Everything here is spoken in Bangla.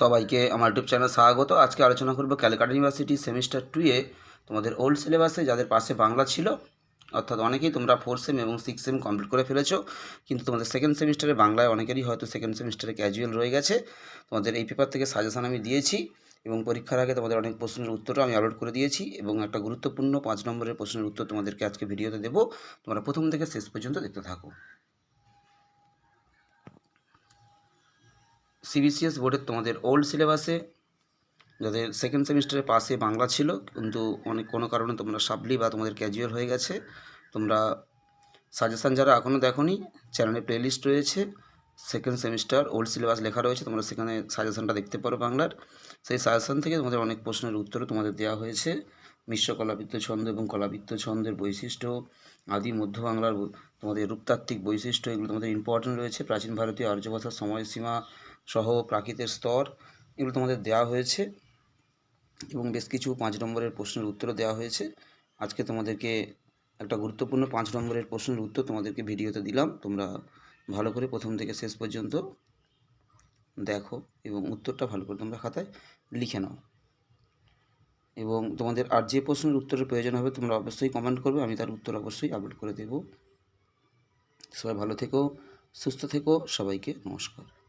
সবাইকে আমার ইউটিউব চ্যানেল স্বাগত। আজকে আলোচনা করব ক্যালকাটা ইউনিভার্সিটি সেমিস্টার টুয়ে তোমাদের ওল্ড সিলেবাসে যাদের পাশে বাংলা ছিল, অর্থাৎ অনেকেই তোমরা ফোর সেম এবং সিক্স সেম কমপ্লিট করে ফেলেছো, কিন্তু তোমাদের সেকেন্ড সেমিস্টারে বাংলায় অনেকেরই হয়তো সেকেন্ড সেমিস্টারে ক্যাজুয়াল রয়ে গেছে। তোমাদের এই পেপার থেকে সাজেশান আমি দিয়েছি এবং পরীক্ষার আগে তোমাদের অনেক প্রশ্নের উত্তরও আমি আপলোড করে দিয়েছি এবং একটা গুরুত্বপূর্ণ পাঁচ নম্বরের প্রশ্নের উত্তর তোমাদেরকে আজকে ভিডিওতে দেবো। তোমরা প্রথম থেকে শেষ পর্যন্ত দেখতে থাকো। সিবিসিএস বোর্ডের তোমাদের ওল্ড সিলেবাসে যাদের সেকেন্ড সেমিস্টারে পাশে বাংলা ছিল, কিন্তু অনেক, কোনো কারণে তোমরা সাবলি বা তোমাদের ক্যাজুয়াল হয়ে গেছে, তোমরা সাজেশান যারা এখনও দেখোনি চ্যানেলে প্লেলিস্ট রয়েছে সেকেন্ড সেমিস্টার ওল্ড সিলেবাস লেখা রয়েছে, তোমরা সেখানে সাজেশানটা দেখতে পারো বাংলার। সেই সাজেশান থেকে তোমাদের অনেক প্রশ্নের উত্তরও তোমাদের দেওয়া হয়েছে। মিশ্র কলাবৃত্ত ছন্দ এবং কলাবৃত্ত ছন্দের বৈশিষ্ট্য, আদি মধ্য বাংলার তোমাদের রূপতাত্ত্বিক বৈশিষ্ট্য, এগুলো তোমাদের ইম্পর্টেন্ট রয়েছে। প্রাচীন ভারতীয় আর্য ভাষার সময়সীমা সহ প্রাকৃতের স্তর, এগুলো তোমাদের দেওয়া হয়েছে এবং বেশ কিছু পাঁচ নম্বরের প্রশ্নের উত্তরও দেওয়া হয়েছে। আজকে তোমাদেরকে একটা গুরুত্বপূর্ণ পাঁচ নম্বরের প্রশ্নের উত্তর তোমাদেরকে ভিডিওতে দিলাম। তোমরা ভালো করে প্রথম থেকে শেষ পর্যন্ত দেখো এবং উত্তরটা ভালো করে তোমরা খাতায় লিখে নাও। এবং তোমাদের আর যে প্রশ্নের উত্তরের প্রয়োজন হবে তোমরা অবশ্যই কমেন্ট করবে, আমি তার উত্তর অবশ্যই আপলোড করে দেব। সবাই ভালো থেকো, সুস্থ থেকো, সবাইকে নমস্কার।